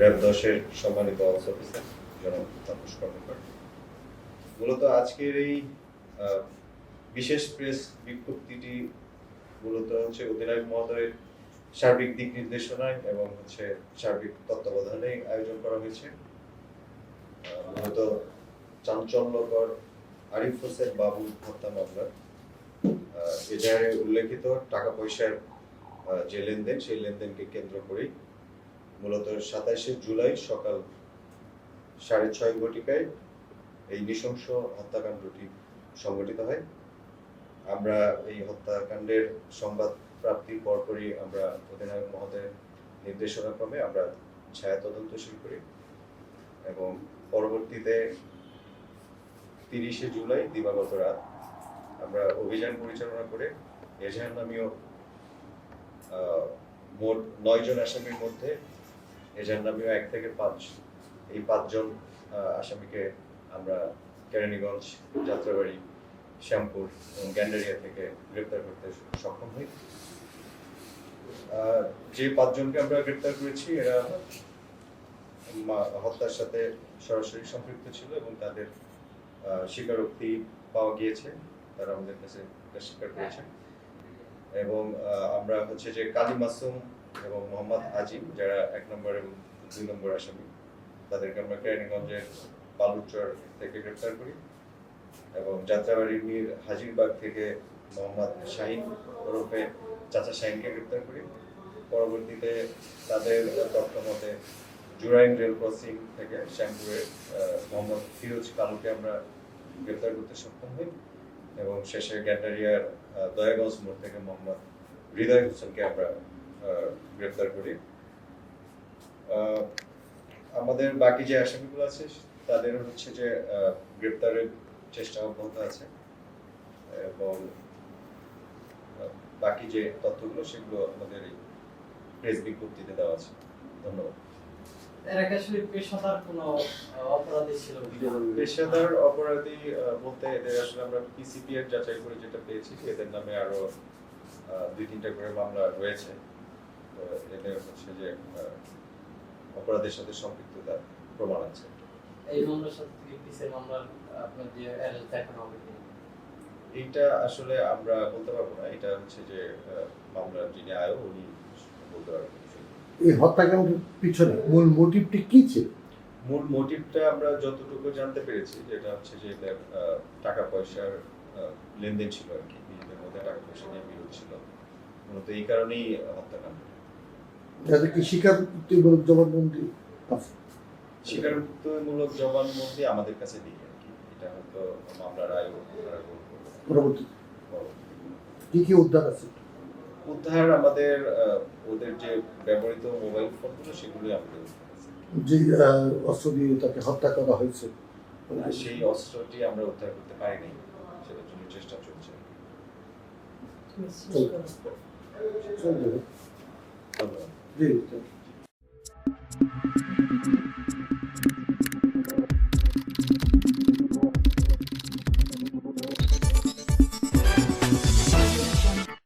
RAB দশের সম্মানিত office officer মূলত আজকের এই বিশেষ প্রেস বিজ্ঞপ্তিটি মূলত হচ্ছে অধিনায়ক মহোদয়ের সার্বিক দিক নির্দেশনায় এবং হচ্ছে সার্বিক তত্ত্বাবধানে আয়োজন করা হয়েছে। মূলত চাঞ্চল্যকর আরিফ হোসেন বাবু হত্যা মামলা। এজাহারে উল্লেখিত টাকা পয়সার যে লেনদেন, সেই লেনদেনকে কেন্দ্র করেই মূলত সাতাইশে জুলাই সকাল সাড়ে ছয় ঘটিকায় এই নৃশংস হত্যাকাণ্ডটি সংঘটিত হয়। আমরা এই হত্যাকাণ্ডের সংবাদ প্রাপ্তির পরপরই আমরা অধিনায়ক মহোদয়ের নির্দেশনা ক্রমে আমরা ছায়া তদন্ত শুরু করি এবং পরবর্তীতে তিরিশে জুলাই দিবাগত রাত আমরা অভিযান পরিচালনা করে এজাহার নামীয় মোট নয় জন আসামির মধ্যে এজাহার নামীয় এক থেকে পাঁচ এই পাঁচজন আসামিকে আমরা কেরানীগঞ্জ যাত্রাবাড়ি শ্যামপুর এবং গ্যান্ডারিয়া থেকে গ্রেপ্তার করতে সক্ষম হই। যে পাঁচজনকে আমরা গ্রেপ্তার করেছি এরা হত্যার সাথে সরাসরি সম্পৃক্ত ছিল এবং তাদের স্বীকারোক্তি পাওয়া গিয়েছে। তারা আমাদের কাছে স্বীকার করেছেন এবং আমরা হচ্ছে যে কালী মাসুম এবং মোহাম্মদ আজিম, যারা এক নম্বর এবং দুই নম্বর আসামি, তাদেরকে আমরা কেরানীগঞ্জের বালুচর থেকে গ্রেপ্তার করি এবং যাত্রাবাড়ির মীর হাজিরবাগ থেকে মোহাম্মদ শাহিন ওরফে চাচা শাহিনকে গ্রেপ্তার করি। পরবর্তীতে তাদের তথ্য মতে জুরাইন রেল ক্রসিং থেকে শ্যামপুরের মোহাম্মদ ফিরোজ কালুকে আমরা গ্রেপ্তার করতে সক্ষম হই এবং শেষে গ্যান্ডারিয়ার দয়াগঞ্জ মোড় থেকে মোহাম্মদ হৃদয় হোসেনকে আমরা গ্রেপ্তার করি। আমাদের বাকি যে আসামিগুলো আছে তাদের হচ্ছে যে গ্রেপ্তারের চেষ্টা অব্যাহত আছে এবং বাকি যে তথ্যগুলো সেগুলো আমাদের এই প্রেস বিজ্ঞপ্তিতে দেওয়া আছে। ধন্যবাদ। পেশাদার অপরাধী বলতে এদের আসলে আমরা পিসিপি এর যাচাই করে যেটা পেয়েছি এদের নামে আরও দুই তিনটা করে মামলা রয়েছে। হচ্ছে যে অপরাধের সাথে সম্পৃক্ততার প্রমাণ আছে। এই মামলার সাথে পিসের মামলার আপনার যে অ্যারেস্ট দেখানো হবে এইটা আসলে আমরা বলতে পারব না। এটা হচ্ছে যে মামলার যিনি আয়ো উনি বলতে পারবেন এই হত্যাকাণ্ডের পিছনে মূল মোটিভটি কি ছিল? মূল মোটিভটা আমরা যতটুকু জানতে পেরেছি যেটা হচ্ছে যে টাকা পয়সার আহ, লেনদেন ছিল আর কি। নিজেদের মধ্যে টাকা পয়সা নিয়ে বিরোধ ছিল। মূলত এই কারণেই হত্যাকাণ্ড। যাদের কি স্বীকারোক্তিমূলক জবানবন্দি আছে? স্বীকারোক্তিমূলক জবানবন্দি আমাদের কাছে দিই আর কি। এটা হয়তো মামলার আয়ু। পরবর্তী। কি কি উদ্ধার আছে? উদ্ধার আমাদের ওদের যে ব্যবহৃত মোবাইল ফোনগুলো সেগুলোই আমাদের যে অস্ত্র দিয়ে তাকে হত্যা করা হয়েছে। সেই অস্ত্রটি আমরা উদ্ধার করতে পারিনি। সেটার জন্য চেষ্টা চলছে। 对，对。